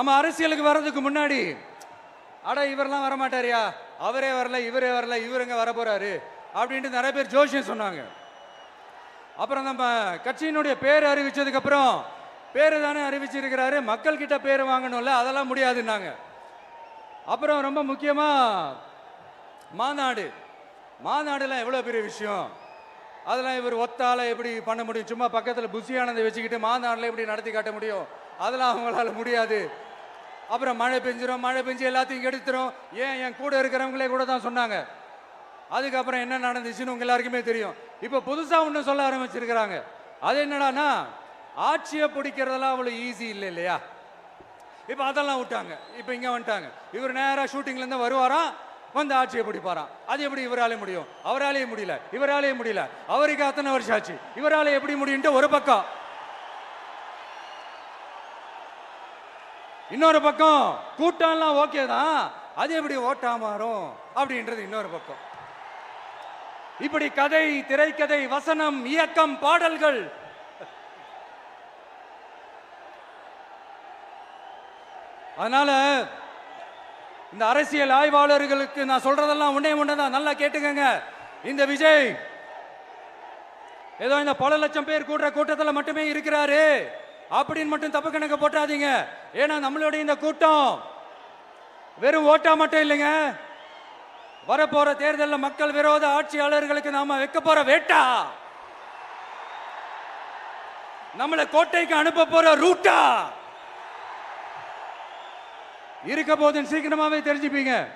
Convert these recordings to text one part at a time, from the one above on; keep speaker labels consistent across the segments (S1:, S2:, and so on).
S1: நம்ம அரசியலுக்கு வர்றதுக்கு முன்னாடி அட இவரெல்லாம் வரமாட்டாரியா? அவரே வரல இவரே வரல இவருங்க வர போறாரு அப்படின்ட்டு நிறைய பேர் ஜோஷியம் சொன்னாங்க. அப்புறம் நம்ம கட்சியினுடைய பேர் அறிவிச்சதுக்கு அப்புறம் பேரு தானே அறிவிச்சிருக்கிறாரு. மக்கள் கிட்ட பேர் வாங்கணும்ல அதெல்லாம் முடியாதுன்னாங்க. அப்புறம் ரொம்ப முக்கியமா மாநாடு. மாநாடுலாம் எவ்வளோ பெரிய விஷயம்? அதெல்லாம் இவர் ஒத்தால எப்படி பண்ண முடியும்? சும்மா பக்கத்தில் புசியானதை வச்சுக்கிட்டு மாநாடுல எப்படி நடத்தி காட்ட முடியும்? அதெல்லாம் அவங்களால முடியாது. அப்புறம் மழை பெஞ்சிரும் மழை பெஞ்சு எல்லாத்தையும் கெடுத்துரும். ஏன் என் கூட இருக்கிறவங்களே கூட தான் சொன்னாங்க. அதுக்கப்புறம் என்ன நடந்துச்சுன்னு உங்க எல்லாருக்குமே தெரியும். இப்போ புதுசாக ஒன்று சொல்ல ஆரம்பிச்சிருக்கிறாங்க. அது என்னடான்னா ஆட்சியை பிடிக்கிறதெல்லாம் அவ்வளோ ஈஸி இல்லை இல்லையா? இப்போ அதெல்லாம் விட்டாங்க. இப்போ இங்கே வந்துட்டாங்க. இவர் நேராக ஷூட்டிங்லேருந்து வருவாராம் வந்து ஆட்சியை பிடிப்பாராம். அது எப்படி இவராலே முடியும்? அவராலேயே முடியல. இவராலேயே முடியல. அவருக்கு அத்தனை வருஷம் ஆச்சு. இவராலே எப்படி முடியும்ட்டு ஒரு பக்கம். இன்னொரு பக்கம் கூட்டம்லாம் ஓகே தான். அது எப்படி ஓட்டா மாறும்? அப்படின்றது இன்னொரு பக்கம். இப்படி கதை திரைக்கதை வசனம் இயக்கம் பாடல்கள். அதனால இந்த அரசியல் ஆய்வாளர்களுக்கு நான் சொல்றதெல்லாம் உன்னே ஒண்ணுதான் நல்லா கேட்டுக்கங்க. இந்த விஜய் ஏதோ இந்த பல லட்சம் பேர் கூடுற கூட்டத்தில் மட்டுமே இருக்கிறாரு. அப்படின்னு மட்டும் தப்பு கணக்கு போட்டாதீங்க. ஏன்னா நம்மளுடைய இந்த கூட்டம் வெறும் ஓட்டா மட்டும் இல்லைங்க. வரப்போற தேர்தலில் மக்கள் விரோத ஆட்சியாளர்களுக்கு நாம வைக்க போற வேட்டா. நம்மளை கோட்டைக்கு அனுப்ப போற ரூட்டா. இருக்க போதுன்னு சீக்கிரமாவே தெரிஞ்சுப்பீங்க.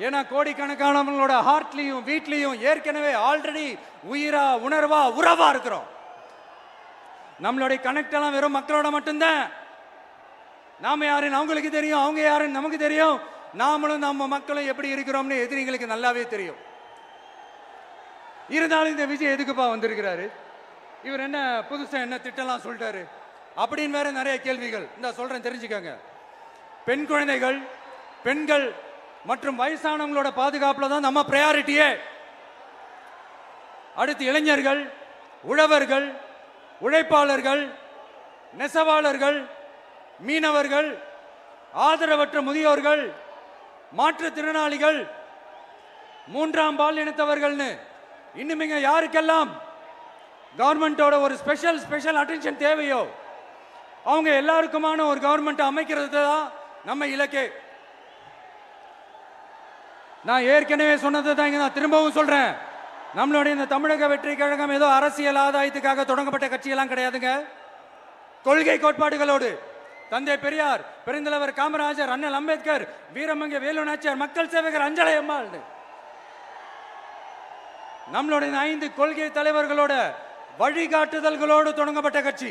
S1: ஏன்னா கோடிக்கணக்கானவங்களோட ஹார்ட்லயும் வீட்லயும் ஏற்கனவே ஆல்ரெடி உயிரா உணர்வா உறவா இருக்கிறோம். நம்மளுடைய கனெக்ட் எல்லாம் வெறும் மக்களோட மட்டும்தான். நாம யாருன்னு அவங்களுக்கு தெரியும். அவங்க யாருன்னு நமக்கு தெரியும். நாமளும் நம்ம மக்களும் எப்படி இருக்கிறோம்னு எதிரிகளுக்கு நல்லாவே தெரியும். இருந்தாலும் இந்த விஜய் எதுக்குப்பா வந்திருக்கிறாரு? இவர் என்ன புதுசா என்ன திட்டம்லாம் சொல்லிட்டாரு? அப்படின்னு வேற நிறைய கேள்விகள். இந்த சொல்றேன் தெரிஞ்சுக்கோங்க. பெண் குழந்தைகள் பெண்கள் மற்றும் வயசானவங்களோட பாதுகாப்புல தான் நம்ம ப்ரையாரிட்டியே அடுத்து இளைஞர்கள் உழவர்கள் உழைப்பாளர்கள் நெசவாளர்கள் மீனவர்கள் ஆதரவற்ற முதியோர்கள் மாற்றுத்திறனாளிகள் மூன்றாம் பால் இனத்தவர்கள்னு இன்னுமிங்க யாருக்கெல்லாம் கவர்மெண்ட்டோட ஒரு ஸ்பெஷல் ஸ்பெஷல் அட்டென்ஷன் தேவையோ அவங்க எல்லாருக்குமான ஒரு கவர்மெண்ட் அமைக்கிறது தான் நம்ம இலக்கே. நான் ஏற்கனவே சொன்னது தான் இங்கே நான் திரும்பவும் சொல்கிறேன் நம்மளுடைய இந்த தமிழக வெற்றி கழகம் ஏதோ அரசியல் ஆதாயத்துக்காக தொடங்கப்பட்ட கட்சியெல்லாம் கிடையாதுங்க. கொள்கை கோட்பாடுகளோடு தந்தை பெரியார் பெருந்தலைவர் காமராஜர் அண்ணல் அம்பேத்கர் வீரமங்க வேலு நாச்சியார் மக்கள் சேவகர் அஞ்சலை அம்மாள் நம்மளுடைய ஐந்து கொள்கை தலைவர்களோட வழிகாட்டுதல்களோடு தொடங்கப்பட்ட கட்சி.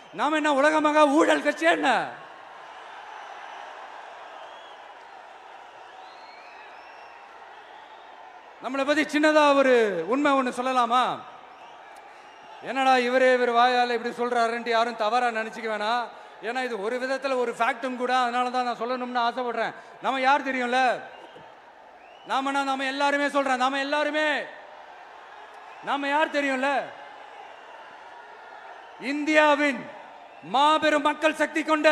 S1: நாம என்ன உலகமாக ஊழல் கட்சி என்ன? நம்மளை பத்தி சின்னதா ஒரு உண்மை ஒன்று சொல்லலாமா? என்னடா இவரே இவர் வாயால் இப்படி சொல்றாருன்ட்டு யாரும் தவறா நினைச்சுக்க வேணாம். ஏன்னா இது ஒரு விதத்துல ஒரு ஃபேக்டும் கூட அதனால தான் நான் சொல்லணும்னு ஆசைப்படுறேன். நம்ம யார் தெரியும்ல? நாம நாம எல்லாருமே சொல்றேன் நாம எல்லாருமே நாம யார் தெரியும்ல? இந்தியாவின் மாபெரும் மக்கள் சக்தி கொண்ட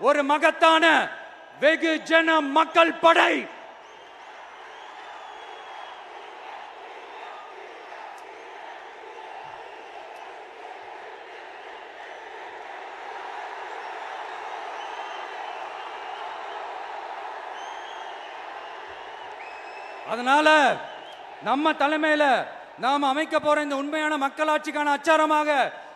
S1: ஒரு மகத்தான வெகுஜன மக்கள் படை. அதனால நம்ம தலைமையில நாம் அமைக்க போற இந்த உண்மையான மக்களாட்சிக்கான அச்சாரமாக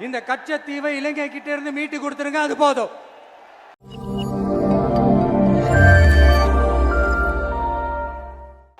S1: இந்த கச்சத்தீவை இலங்கை கிட்ட இருந்து மீட்டு கொடுத்துருங்க அது போதும்.